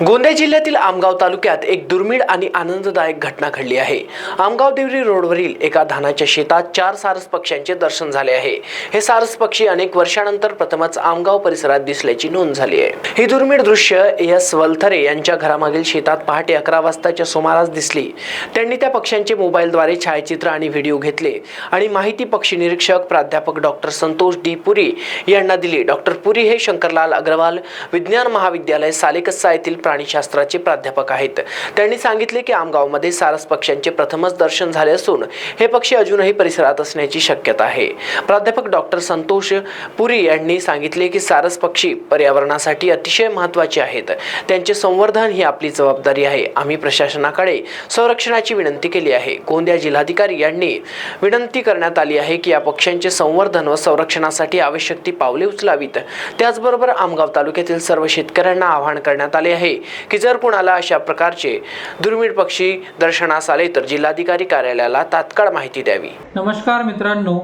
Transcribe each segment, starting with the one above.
गोंदिया जिल्ह्यातील आमगाव तालुक्यात एक दुर्मिळ आणि आनंददायक घटना घडली आहे. आमगाव देवरी रोडवरील एका धानाच्या शेतात चार सारस पक्ष्यांचे दर्शन झाले आहे. हे सारस पक्षी अनेक वर्षानंतर प्रथमच आमगाव परिसरात दिसल्याची नोंद झाली आहे. ही दुर्मिळ दृश्य एस वलथरे यांच्या घरामागील शेतात पहाटे अकरा वाजताच्या सुमारास दिसली. त्यांनी त्या पक्ष्यांचे मोबाईलद्वारे छायाचित्र आणि व्हिडिओ घेतले आणि माहिती पक्षी निरीक्षक प्राध्यापक डॉक्टर संतोष डी पुरी यांना दिली. डॉक्टर पुरी हे शंकरलाल अग्रवाल विज्ञान महाविद्यालय सालेकस्सा येथील प्राणीशास्त्राचे प्राध्यापक आहेत. त्यांनी सांगितले की आमगावमध्ये सारस पक्ष्यांचे प्रथमच दर्शन झाले असून हे पक्षी अजूनही परिसरात असण्याची शक्यता आहे. प्राध्यापक डॉक्टर संतोष पुरी यांनी सांगितले की सारस पक्षी पर्यावरणासाठी अतिशय महत्त्वाचे आहेत. त्यांचे संवर्धन ही आपली जबाबदारी आहे. आम्ही प्रशासनाकडे संरक्षणाची विनंती केली आहे. गोंदिया जिल्हाधिकारी यांनी विनंती करण्यात आली आहे की या पक्ष्यांचे संवर्धन व संरक्षणासाठी आवश्यक ती पावले उचलावीत. त्याचबरोबर आमगाव तालुक्यातील सर्व शेतकऱ्यांना आवाहन करण्यात आले आहे. की जर कुणाला अशा प्रकारचे दुर्मिळ पक्षी दर्शनास आले तर जिल्हाधिकारी कार्यालयाला तात्काळ माहिती द्यावी. नमस्कार मित्रांनो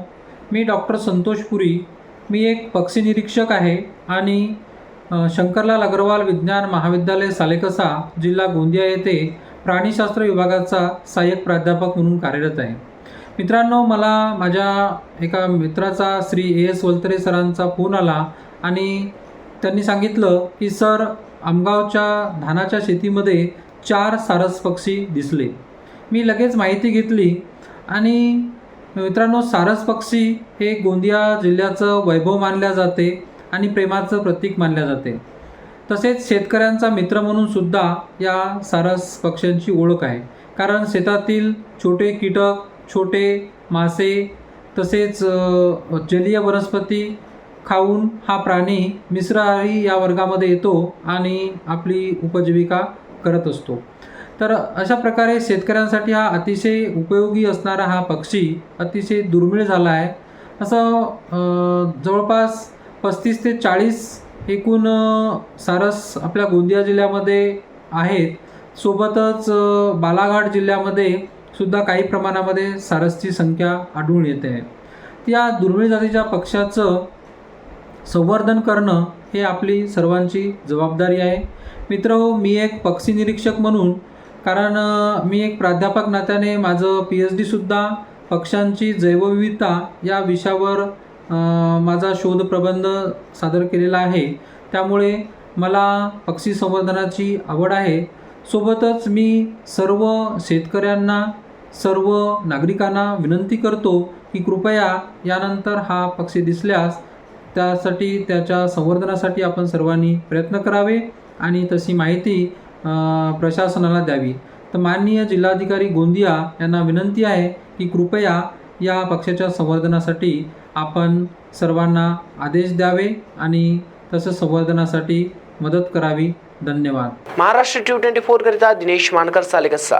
मी डॉक्टर संतोष पुरी. मी एक पक्षी निरीक्षक आहे आणि शंकरलाल अग्रवाल विज्ञान महाविद्यालय सालेकसा जिल्हा गोंदिया येथे प्राणीशास्त्र विभागाचा सहाय्यक प्राध्यापक म्हणून कार्यरत आहे. मित्रांनो मला माझ्या एका मित्राचा श्री ए एस वलतरे सरांचा फोन आला आणि त्यांनी सांगितलं की सर आमगावच्या धानाच्या शेतीमध्ये चार सारस पक्षी दिसले. मी लगेच माहिती घेतली आणि मित्रांनो सारस पक्षी हे गोंदिया जिल्ह्याचं वैभव मानल्या जाते आणि प्रेमाचं प्रतीक मानल्या जाते. तसेच शेतकऱ्यांचा मित्र म्हणून सुद्धा या सारस पक्ष्यांची ओळख आहे. कारण शेतातील छोटे कीटक छोटे मासे तसेच जलीय वनस्पती खाऊन हा प्राणी मिश्राहारी या वर्गामध्ये येतो आणि आपली उपजीविका करत असतो. तर अशा प्रकारे शेतकऱ्यांसाठी हा अतिशय उपयोगी असणारा हा पक्षी अतिशय दुर्मिळ झाला आहे. असं जवळपास पस्तीस ते चाळीस एकूण सारस आपल्या गोंदिया जिल्ह्यामध्ये आहेत. सोबतच बालाघाट जिल्ह्यामध्ये सुद्धा काही प्रमाणामध्ये सारसची संख्या आढळून येते. आहे या दुर्मिळ जातीच्या पक्ष्याचं संवर्धन करणं हे आपली सर्वांची जबाबदारी आहे. मित्र मी एक पक्षी निरीक्षक म्हणून कारण मी एक प्राध्यापक नात्याने माझं पी एच डीसुद्धा पक्ष्यांची जैवविविधता या विषयावर माझा माझा शोधप्रबंध सादर केलेला आहे. त्यामुळे मला पक्षी संवर्धनाची आवड आहे. सोबतच मी सर्व शेतकऱ्यांना सर्व नागरिकांना विनंती करतो की कृपया यानंतर हा पक्षी दिसल्यास त्यासाठी त्याच्या संवर्धनासाठी आपण सर्वांनी प्रयत्न करावे आणि तशी माहिती प्रशासनाला द्यावी. तर माननीय जिल्हाधिकारी गोंदिया यांना विनंती आहे की कृपया या पक्षाच्या संवर्धनासाठी आपण सर्वांना आदेश द्यावे आणि तसं संवर्धनासाठी मदत करावी. धन्यवाद. महाराष्ट्र ट्यू ट्वेंटी फोर करिता दिनेश मानकर सालेकस्सा